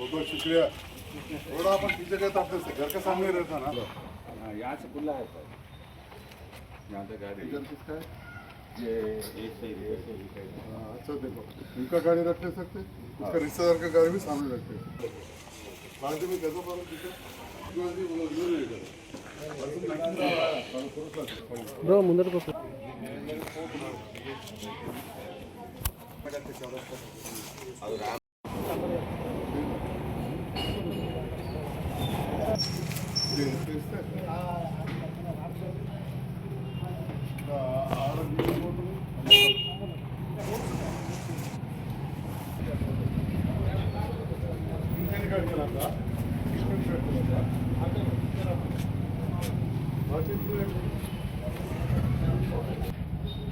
बहुत शुक्रिया थोड़ा अपन पीछे गए तो अपने घर के सामने रहता ना हाँ, यहाँ से खुला है यहाँ तक आ रही है ये हाँ, अच्छा देखो इनका गाड़ी रख ले सकते उसका रिश्तेदार का गाड़ी भी सामने रखते मुंदर को Thank.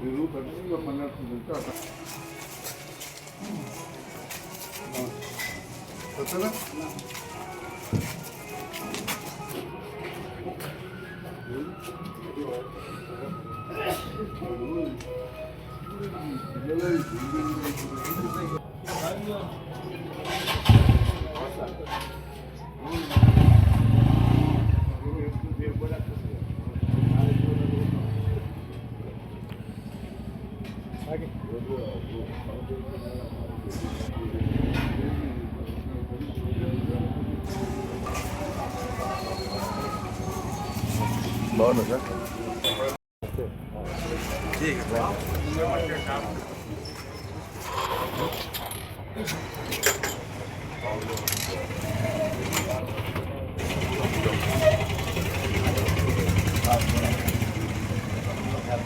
కంటిన్యూగా పన్నెండు అట్లా సరేనా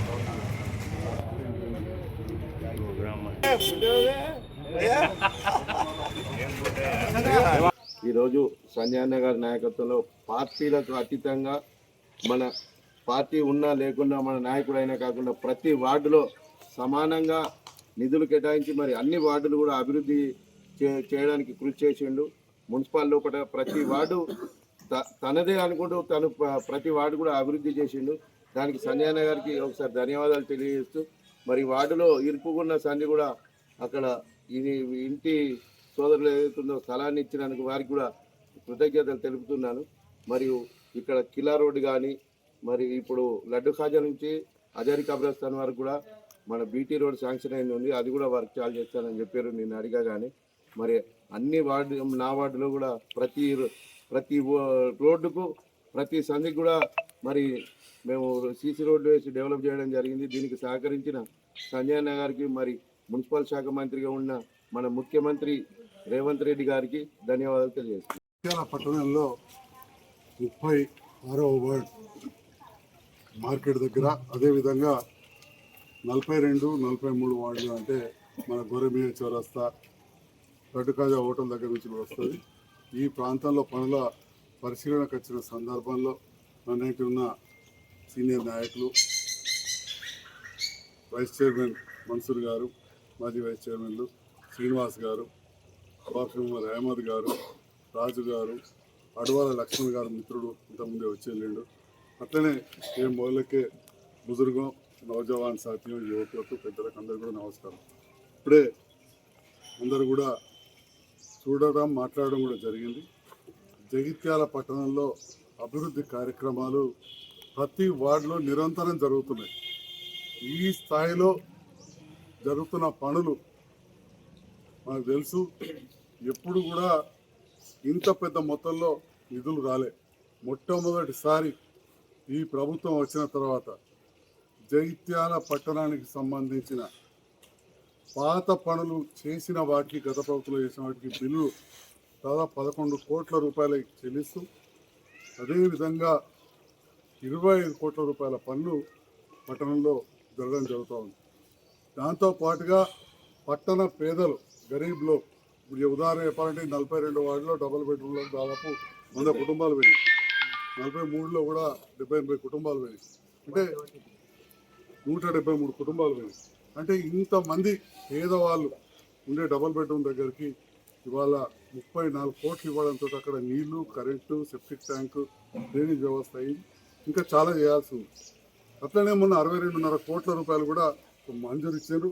బాగుంది సార్ ఈరోజు సంజయ్ అన్న గారి నాయకత్వంలో పార్టీలకు అతీతంగా మన పార్టీ ఉన్నా లేకున్నా మన నాయకుడు అయినా కాకుండా ప్రతి వార్డులో సమానంగా నిధులు కేటాయించి మరి అన్ని వార్డులు కూడా అభివృద్ధి చే- చేయడానికి కృషి చేసిండు. మున్సిపల్ లోపల ప్రతి వార్డు త- తనదే అనుకుంటూ తను ప్రతి వార్డు కూడా అభివృద్ధి చేసిండు. దానికి సంజయన గారికి ఒకసారి ధన్యవాదాలు తెలియజేస్తూ మరి వార్డులో ఇరుపుకున్న సంధి కూడా అక్కడ ఇది ఇంటి సోదరులు ఏదైతుందో స్థలాన్ని ఇచ్చినందుకు వారికి కూడా కృతజ్ఞతలు తెలుపుతున్నాను. మరియు ఇక్కడ కిలా రోడ్డు కానీ మరి ఇప్పుడు లడ్డు ఖాజా నుంచి అజారి కబ్రస్థాన్ వరకు కూడా మన బీటీ రోడ్ శాంక్షన్ అయింది ఉంది. అది కూడా వర్క్ చాలు చేస్తానని చెప్పారు నేను అడిగా కానీ మరి అన్ని వార్డు నా వార్డులో కూడా ప్రతి రో- ప్రతి రోడ్డుకు ప్రతి సంధికి కూడా మరి మేము సీసీ రోడ్డు వేసి డెవలప్ చేయడం జరిగింది. దీనికి సహకరించిన సంజయ్ అన్న గారికి మరి మున్సిపల్ శాఖ మంత్రిగా ఉన్న మన ముఖ్యమంత్రి రేవంత్ రెడ్డి గారికి ధన్యవాదాలు తెలియజేస్తున్నాను. పట్టణంలో ముప్పై ఆరో వార్డు మార్కెట్ దగ్గర అదేవిధంగా నలభై రెండు నలభై మూడు వార్డులు అంటే మన గొర్రెమీయ చౌరస్తా గడ్డుకాజా హోటల్ దగ్గర నుంచి కూడా వస్తుంది. ఈ ప్రాంతంలో పనుల పరిశీలనకు వచ్చిన సందర్భంలో మన ఉన్న సీనియర్ నాయకులు వైస్ చైర్మన్ మన్సూర్ గారు మాజీ వైస్ చైర్మన్లు శ్రీనివాస్ గారు అబాఫ్ అహ్మద్ గారు రాజు గారు అడవాల లక్ష్మణ్ గారు మిత్రుడు ఇంతకుముందే వచ్చి అట్లనే ఏ మొదలకే బుజుర్గం నవజవాన్ సాధ్యం యువకులకు పెద్దలకు అందరూ కూడా నమస్కారం. ఇప్పుడే అందరూ కూడా చూడడం మాట్లాడడం కూడా జరిగింది. జగిత్యాల పట్టణంలో అభివృద్ధి కార్యక్రమాలు ప్రతి వార్డులో నిరంతరం జరుగుతున్నాయి. ఈ స్థాయిలో జరుగుతున్న పనులు మనకు తెలుసు. ఎప్పుడు కూడా ఇంత పెద్ద మొత్తంలో నిధులు రాలే. మొట్టమొదటిసారి ఈ ప్రభుత్వం వచ్చిన తర్వాత జైత్యాల పట్టణానికి సంబంధించిన పాత పనులు చేసిన వాటికి గత ప్రభుత్వంలో చేసిన వాటికి బిల్లు దాదాపు పదకొండు కోట్ల రూపాయలకి చెల్లిస్తూ అదేవిధంగా ఇరవై ఐదు కోట్ల రూపాయల పనులు పట్టణంలో జరగడం జరుగుతూ ఉంది. దాంతో పాటుగా పట్టణ పేదలు గరీబ్లో ఇప్పుడు ఉదాహరణ చెప్పాలంటే నలభై రెండు వార్డులో డబుల్ బెడ్రూమ్లో దాదాపు వంద కుటుంబాలు పోయినాయి నలభై మూడులో కూడా డెబ్బై ఎనభై కుటుంబాలు పోయినాయి. అంటే నూట డెబ్బై మూడు కుటుంబాలు పోయినాయి. అంటే ఇంతమంది పేదవాళ్ళు ఉండే డబల్ బెడ్రూమ్ దగ్గరికి ఇవాళ ముప్పై నాలుగు కోట్లు ఇవ్వడంతో అక్కడ నీళ్ళు కరెంటు సెప్టిక్ ట్యాంకు డ్రైనేజ్ వ్యవస్థ అయింది. ఇంకా చాలా చేయాల్సి ఉంది. అట్లనే మొన్న అరవై రెండున్నర కోట్ల రూపాయలు కూడా మంజూరు ఇచ్చారు.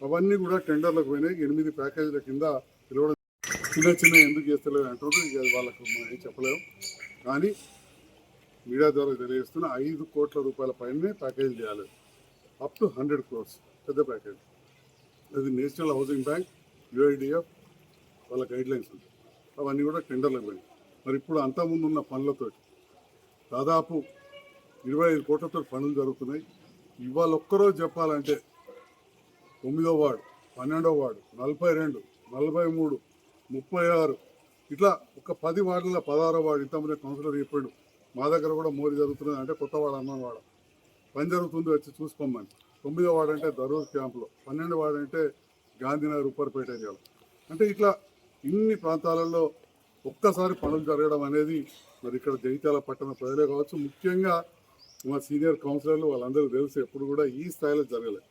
అవన్నీ కూడా టెండర్లకు పోయినాయి. ఎనిమిది ప్యాకేజీల కింద పిలవడం చిన్న చిన్న ఎందుకు చేస్తలేదు అంటున్నారు. ఇక వాళ్ళకు మనం ఏం చెప్పలేము. కానీ మీడియా ద్వారా తెలియజేస్తున్న ఐదు కోట్ల రూపాయల పైనే ప్యాకేజీ చేయాలి. అప్ టు హండ్రెడ్ క్రోర్స్ పెద్ద ప్యాకేజ్. అది నేషనల్ హౌసింగ్ బ్యాంక్ యుఐడిఎఫ్ వాళ్ళ గైడ్ లైన్స్ ఉంటాయి. అవన్నీ కూడా టెండర్లకు పోయినాయి మరి ఇప్పుడు అంతకుముందు ఉన్న పనులతో దాదాపు ఇరవై ఐదు కోట్లతో పనులు జరుగుతున్నాయి. ఇవాళ ఒక్కరోజు చెప్పాలంటే తొమ్మిదో వార్డు పన్నెండో వార్డు నలభై రెండు నలభై మూడు ముప్పై ఆరు ఇట్లా ఒక పది వార్డుల పదహారో వార్డు ఇంతమంది కౌన్సిలర్ చెప్పాడు. మా దగ్గర కూడా మోరీ జరుగుతున్నది అంటే కొత్త వాడు పని జరుగుతుంది వచ్చి చూసుకోమని. తొమ్మిదో వార్డు అంటే దరూర్ క్యాంప్లో పన్నెండు వాడంటే అంటే గాంధీనగర్ ఉప్పర్పేట ఏరియాలో. అంటే ఇట్లా ఇన్ని ప్రాంతాలలో ఒక్కసారి పనులు జరగడం అనేది మరి ఇక్కడ జగిత్యాల పట్టణ ప్రజలే కావచ్చు ముఖ్యంగా మా సీనియర్ కౌన్సిలర్లు వాళ్ళందరూ తెలుసు ఎప్పుడు కూడా ఈ స్థాయిలో జరగలేదు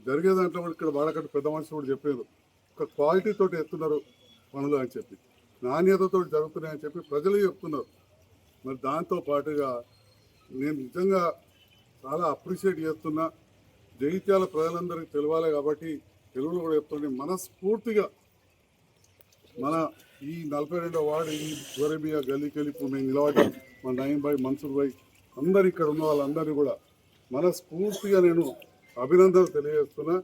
జరిగే దాంట్లో కూడా ఇక్కడ వాడకట్టు పెద్ద మనుషులు కూడా చెప్పారు ఒక క్వాలిటీతో ఎత్తున్నారు పనులు అని చెప్పి నాణ్యతతో జరుగుతున్నాయని చెప్పి ప్రజలు చెప్తున్నారు. మరి దాంతో పాటుగా నేను నిజంగా చాలా అప్రిషియేట్ చేస్తున్నా జగిత్యాల ప్రజలందరికీ తెలియాలి కాబట్టి తెలుగులో కూడా చెప్తుండే మనస్ఫూర్తిగా మన ఈ నలభై రెండో వార్డు ఈ గోరెబియా గల్లీకి వెళ్ళి ఇప్పుడు మేము నిలబడి మన నయీం భాయ్ మన్సూర్ భాయ్ అందరు ఇక్కడ ఉన్న వాళ్ళందరినీ కూడా మనస్ఫూర్తిగా నేను అభినందనలు తెలియజేస్తున్నా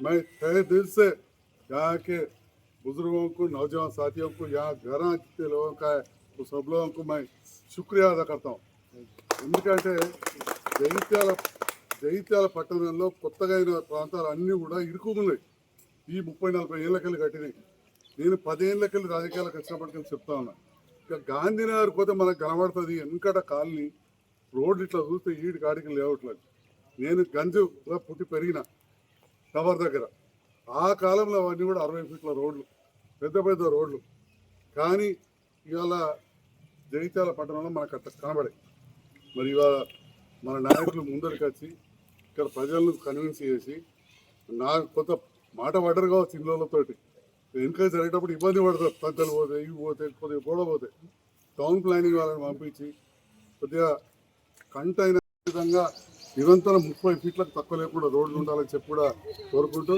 मैं तहे दिल से यहाँ के बुजुर्गों को नौजवान साथियों को यहाँ घर जितने लोगों का है तो सब लोगों को मैं शुक्रिया अदा करता हूँ ఎందుకంటే జైత్యాల జైత్యాల పట్టణంలో కొత్తగా అయిన ప్రాంతాలు అన్నీ కూడా ఇరుక్కున్నాయి ఈ ముప్పై నలభై ఏళ్ళకెళ్ళి కట్టినాయి నేను పదేళ్ళకెళ్ళి రాజకీయాలకు వచ్చినప్పటికీ చెప్తా ఉన్నా ఇక గాంధీనగర్ పోతే మనకు కనబడుతుంది వెనకట కాలనీ రోడ్లు ఇట్లా చూస్తే ఈడి కాడికి లేవట్లేదు నేను గంజుగా పుట్టి పెరిగిన టవర్ దగ్గర ఆ కాలంలో అవన్నీ కూడా అరవై ఫీట్ల రోడ్లు పెద్ద పెద్ద రోడ్లు కానీ ఇవాళ జగిత్యాల పట్టణంలో మనకు అట్లా కనబడే మరి ఇవాళ మన నాయకులు ముందరికి వచ్చి ఇక్కడ ప్రజలను కన్విన్స్ చేసి నాకు కొంత మాట పడ్డరు కావచ్చు ఇళ్ళతోటి వెనుక జరిగేటప్పుడు ఇబ్బంది పడతారు. పంటలు పోతే ఇవి పోతే కొద్దిగా గొడవ పోతాయి టౌన్ ప్లానింగ్ వాళ్ళని పంపించి కొద్దిగా కంట అయిన విధంగా నిరంతరం ముప్పై ఫీట్లకు తక్కువ లేకుండా రోడ్లు ఉండాలని చెప్పి కూడా కోరుకుంటూ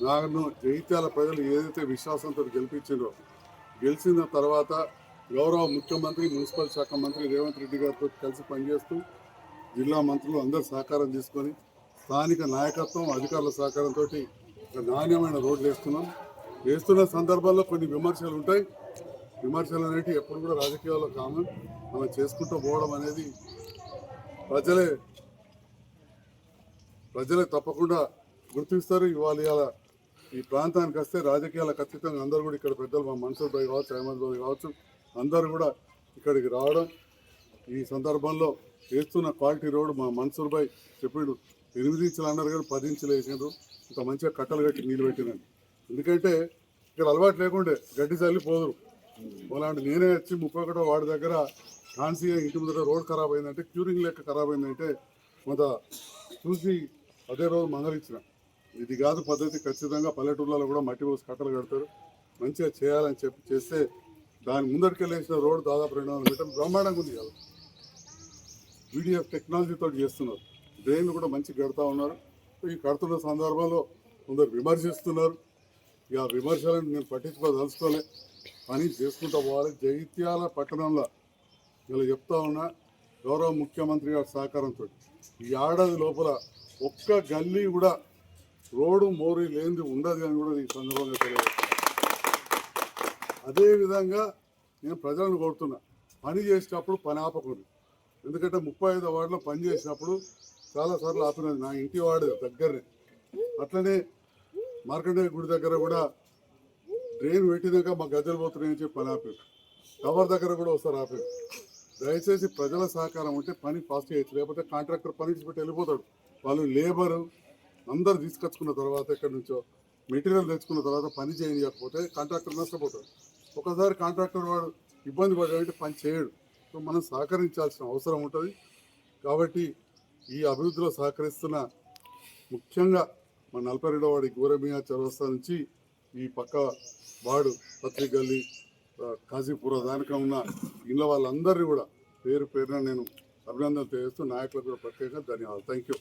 నాకు జగిత్యాల ప్రజలు ఏదైతే విశ్వాసంతో గెలిపించిందో గెలిచిన తర్వాత గౌరవ ముఖ్యమంత్రి మున్సిపల్ శాఖ మంత్రి రేవంత్ రెడ్డి గారితో కలిసి పనిచేస్తూ జిల్లా మంత్రులు అందరు సహకారం తీసుకొని స్థానిక నాయకత్వం అధికారుల సహకారంతో ఒక నాణ్యమైన రోడ్లు వేస్తున్నాం. వేస్తున్న సందర్భాల్లో కొన్ని విమర్శలు ఉంటాయి. విమర్శలు అనేవి ఎప్పుడు కూడా రాజకీయాల్లో కామన్. మనం చేసుకుంటూ పోవడం అనేది ప్రజలే ప్రజలే తప్పకుండా గుర్తిస్తారు. ఇవాళ ఇవాళ ఈ ప్రాంతానికి వస్తే రాజకీయాల ఖచ్చితంగా అందరూ కూడా ఇక్కడ పెద్దలు మా మన్సూర్ భాయ్ కావచ్చు అహ్మద్ భాయ్ కావచ్చు అందరూ కూడా ఇక్కడికి రావడం ఈ సందర్భంలో వేస్తున్న క్వాలిటీ రోడ్ మా మన్సూర్ భాయ్ చెప్పిండు ఎనిమిది ఇంచులు అన్నారు కానీ పది ఇంచులు వేసిండ్రు ఇంత మంచిగా కట్టలు కట్టి నీళ్ళు పెట్టినండి ఎందుకంటే ఇక్కడ అలవాటు లేకుండే గడ్డి చల్లి పోదురు. అలాంటి నేనే వచ్చి ముప్పై ఒకటో వాడి దగ్గర కాన్సీగా ఇంటి ముందర రోడ్ ఖరాబ్ అయిందంటే క్యూరింగ్ లెక్క ఖరాబ్ అయిందంటే కొంత చూసి అదే రోజు మంగలిచ్చిన ఇది కాదు పద్ధతి ఖచ్చితంగా పల్లెటూర్లలో కూడా మట్టి పోసి కట్టలు కడతారు. మంచిగా చేయాలని చెప్పి చేస్తే దాని ముందరికి వెళ్ళేసిన రోడ్ దాదాపు రెండు వందల మీటర్లు బ్రహ్మాండంగా ఉంది కదా. వీడియో టెక్నాలజీతో చేస్తున్నారు. డ్రైన్లు కూడా మంచి కడతా ఉన్నారు. ఈ కడుతున్న సందర్భంలో కొందరు విమర్శిస్తున్నారు. ఇక ఆ విమర్శలను నేను పట్టించుకోదలుచుకోలే. పని చేసుకుంటూ పోవాలి. జగిత్యాల పట్టణంలో ఇలా చెప్తా ఉన్నా గౌరవ ముఖ్యమంత్రి గారి సహకారంతో. ఈ ఏడాది లోపల ఒక్క గల్లీ కూడా రోడ్డు మోరీ లేనిది ఉండదు అని కూడా ఈ సందర్భంగా తెలియజేస్తాను అదేవిధంగా నేను ప్రజలను కోరుతున్నా పని చేసేటప్పుడు పని ఆపకూడదు. ఎందుకంటే ముప్పై ఐదో వార్డులో పని చేసినప్పుడు చాలాసార్లు ఆపినది నా ఇంటి వాడు దగ్గరనే. అట్లనే మార్కండేయ గుడి దగ్గర కూడా డ్రైన్ పెట్టినాక మా గద్దెలు పోతున్నాయని చెప్పి పని ఆపారు. కవర్ దగ్గర కూడా వస్తారు ఆపారు. దయచేసి ప్రజల సహకారం ఉంటే పని ఫాస్ట్ చేయొచ్చు. లేకపోతే కాంట్రాక్టర్ పని పెట్టి వెళ్ళిపోతాడు. వాళ్ళు లేబరు అందరు తీసుకొచ్చుకున్న తర్వాత ఎక్కడి నుంచో మెటీరియల్ తెచ్చుకున్న తర్వాత పని చేయకపోతే కాంట్రాక్టర్ నష్టపోతాడు. ఒకసారి కాంట్రాక్టర్ వాడు ఇబ్బంది పడాలంటే పని చేయడు. సో మనం సహకరించాల్సిన అవసరం ఉంటుంది. కాబట్టి ఈ అభివృద్ధిలో సహకరిస్తున్న ముఖ్యంగా మన నలభై రెండో వాడి గోరమియా చౌరస్తా నుంచి ఈ పక్క వాడు పత్రికల్లి కాజీపుర దానిక ఉన్న ఇళ్ళ వాళ్ళందరినీ కూడా పేరు పేరున నేను అభినందనలు తెలియజేస్తూ నాయకులకు కూడా ప్రత్యేకంగా ధన్యవాదాలు. Thank you